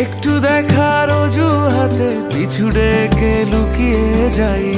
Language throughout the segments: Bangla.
একটু দেখার অজুহাতে পিছু ডেকে লুকিয়ে যাই।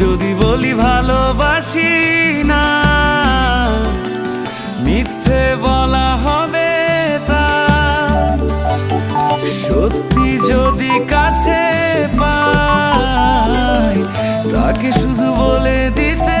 যদি বলি ভালোবাসি না, মিথ্যে বলা হবে তা। সত্যি যদি কাছে পাই, তাকে শুধু বলে দিতে